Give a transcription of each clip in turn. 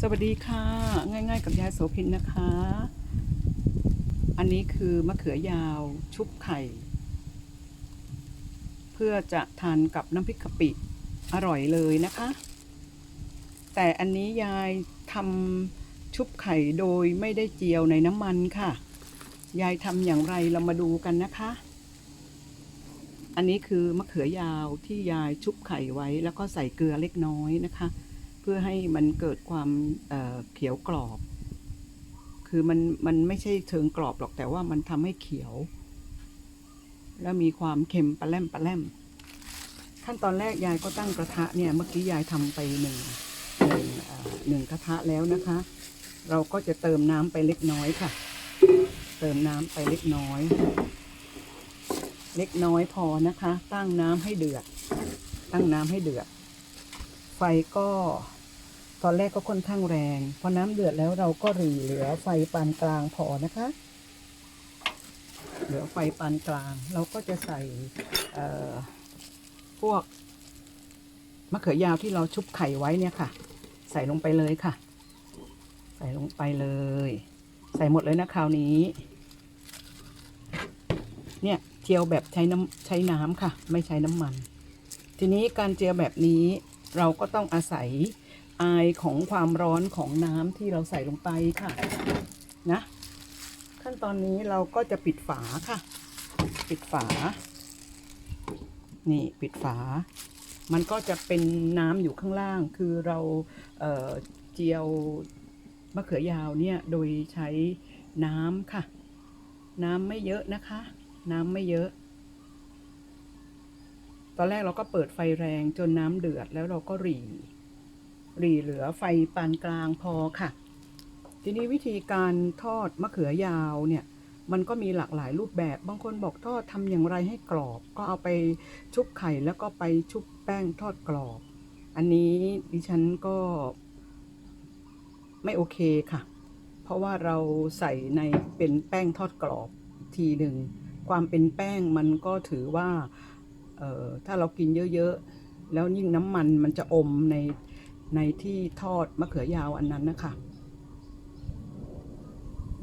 สวัสดีค่ะ ง่าย ๆ กับยายโสพินนะคะ อันนี้คือมะเขือยาวชุบไข่ เพื่อจะทานกับน้ำพริกกะปิอร่อยเลยนะคะ แต่อันนี้ยายทำชุบไข่โดยไม่ได้เจียวในน้ำมันค่ะ ยายทำอย่างไรเรามาดูกันนะคะ อันนี้คือมะเขือยาวที่ยายชุบไข่ไว้แล้วก็ใส่เกลือเล็กน้อยนะคะ พื่อให้มันเกิดความเเขียวกรอบ คือมันมันไม่ใช่เชิงกรอบหรอกแต่ว่ามันทำให้เขียว แล้วมีความเค็มปลาแรมปลาแรมขั้นตอนแรกยายก็ตั้งกระทะเนี่ยเมื่อกี้ยายทำไปหนึ่งหนึ่งหนึ่งกระทะแล้วนะคะ เราก็จะเติมน้ำไปเล็กน้อยค่ะ เติมน้ำไปเล็กน้อย เล็กน้อยพอนะคะ ตั้งน้ำให้เดือด ตั้งน้ำให้เดือด ไฟก็ อนแรกก็ค่อนข้างแรง พอน้ำเดือดแล้วเราก็หรี่เหลือไฟปานกลางพอนะคะ เหลือไฟปานกลาง เราก็จะใส่พวกมะเขือยาวที่เราชุบไข่ไว้เนี่ยค่ะ ใส่ลงไปเลยค่ะ ใส่ลงไปเลย ใส่หมดเลยนะคราวนี้ เนี่ยเจียวแบบใช้น้ำใช้น้ำค่ะ ไม่ใช้น้ำมัน ทีนี้การเจียวแบบนี้เราก็ต้องอาศัย อายของความร้อนของน้ำที่เราใส่ลงไปค่ะ นะ ขั้นตอนนี้เราก็จะปิดฝาค่ะ ปิดฝา นี่ปิดฝา มันก็จะเป็นน้ำอยู่ข้างล่าง คือเราเเจียวมะเขือยาวเนี่ยโดยใช้น้ำค่ะ น้ำไม่เยอะนะคะ น้ำไม่เยอะตอนแรกเราก็เปิดไฟแรงจนน้ำเดือดแล้วเราก็หรี่ หรี่เหลือไฟปานกลางพอค่ะ ทีนี้วิธีการทอดมะเขือยาวเนี่ยมันก็มีหลากหลายรูปแบบ บางคนบอกทอดทำอย่างไรให้กรอบ ก็เอาไปชุบไข่แล้วก็ไปชุบแป้งทอดกรอบ อันนี้ดิฉันก็ไม่โอเคค่ะ เพราะว่าเราใส่ในเป็นแป้งทอดกรอบทีหนึ่ง ความเป็นแป้งมันก็ถือว่าออถ้าเรากินเยอะๆ แล้วยิ่งน้ำมันมันจะอมใน ในที่ทอดมะเขือยาวอันนั้นนะคะ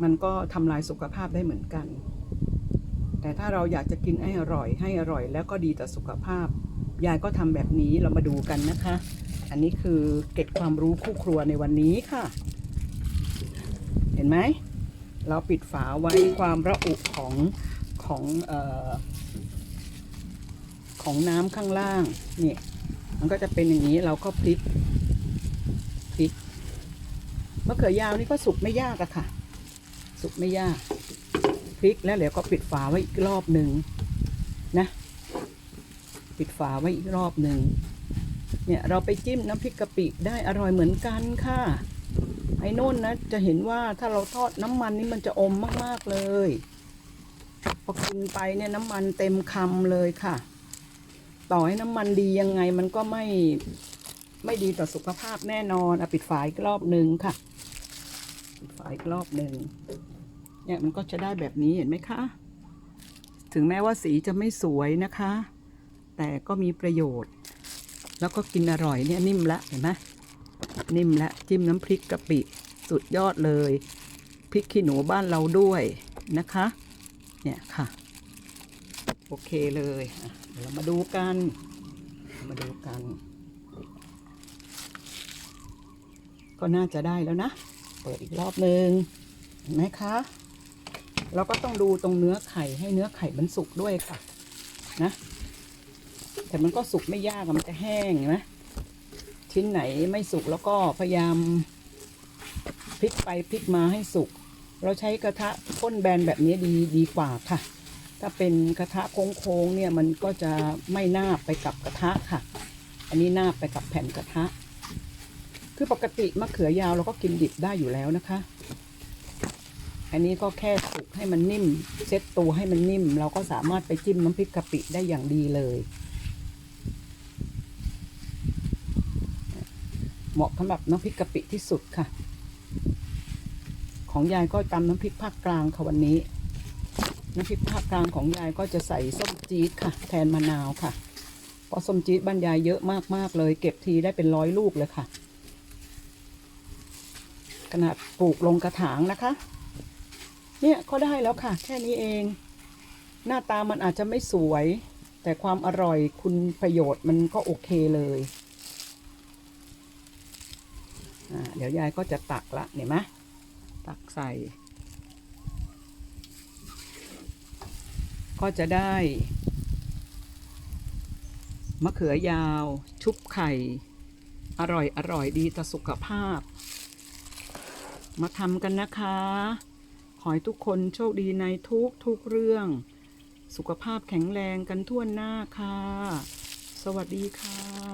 มันก็ทำลายสุขภาพได้เหมือนกัน แต่ถ้าเราอยากจะกินให้อร่อย ให้อร่อย แล้วก็ดีต่อสุขภาพ ยายก็ทำแบบนี้เรามาดูกันนะคะ อันนี้คือเก็บความรู้คู่ครัวในวันนี้ค่ะ เห็นไหม เราปิดฝาไว้ความระอุของของออของน้ำข้างล่าง นี่ มันก็จะเป็นอย่างนี้เราก็พลิก พลิกมะเขือยาวนี่ก็สุกไม่ยากอะค่ะ สุกไม่ยากพลิกแล้วเดี๋ยวก็ปิดฝาไว้อีกรอบหนึ่งนะ ปิดฝาไว้อีกรอบหนึ่งเนี่ยเราไปจิ้มน้ำพริกกะปิได้อร่อยเหมือนกันค่ะไอ้โน่นนะจะเห็นว่าถ้าเราทอดน้ำมันนี่มันจะอมมากๆเลยพอกินไปเนี่ยน้ำมันเต็มคำเลยค่ะ ต่อให้น้ำมันดียังไงมันก็ไม่ ไม่ดีต่อสุขภาพแน่นอนอปิดฝาอีกรอบหนึ่งค่ะ ปิดฝาอีกรอบหนึ่งเนี่ยมันก็จะได้แบบนี้เห็นไหมคะ ถึงแม้ว่าสีจะไม่สวยนะคะ แต่ก็มีประโยชน์ แล้วก็กินอร่อยเนี่ยนิ่มละเห็นไหมนิ่มละจิ้มน้ำพริกกะปิสุดยอดเลยพริกขี้หนูบ้านเราด้วยนะคะ เนี่ยค่ะ โอเคเลย เดี๋ยวเรามาดูกัน มาดูกัน ก็น่าจะได้แล้วนะ เปิดอีกรอบนึงเห็นไหมคะเราก็ต้องดูตรงเนื้อไข่ให้เนื้อไข่มันสุกด้วยค่ะนะ แต่มันก็สุกไม่ยากมันจะแห้งเห็นไหมชิ้นไหนไม่สุกแล้วก็พยายามพลิกไปพลิกมาให้สุก เราใช้กระทะก้นแบนแบบนี้ดีดีกว่าค่ะ ถ้าเป็นกระทะโค้งๆเนี่ยมันก็จะไม่นาบไปกับกระทะค่ะ อันนี้นาบไปกับแผ่นกระทะ คือปกติมะเขือยาวเราก็กินดิบได้อยู่แล้วนะคะ อันนี้ก็แค่สุกให้มันนิ่ม เซ็ตตัวให้มันนิ่ม เราก็สามารถไปจิ้มน้ำพริกกะปิได้อย่างดีเลย เหมาะสำหรับน้ำพริกกะปิที่สุดค่ะ ของยายก็ตำน้ำพริกภาคกลางค่ะวันนี้ น้ำพริกภาคกลางของยายก็จะใส่ส้มจี๊ดค่ะ แทนมะนาวค่ะเพราะส้มจี๊ดบ้านยายเยอะมากๆเลย เก็บทีได้เป็นร้อยลูกเลยค่ะ ขนาดปลูกลงกระถางนะคะ เนี่ยก็ได้แล้วค่ะ แค่นี้เอง หน้าตามันอาจจะไม่สวย แต่ความอร่อยคุณประโยชน์มันก็โอเคเลยอ่าเดี๋ยวยายก็จะตักละเห็นไหมตักใส่ ก็จะได้ มะเขือยาว ชุบไข่ อร่อยอร่อยดีต่อสุขภาพ มาทำกันนะคะ ขอให้ทุกคนโชคดีในทุกทุกเรื่อง สุขภาพแข็งแรงกันทั่วหน้าค่ะ สวัสดีค่ะ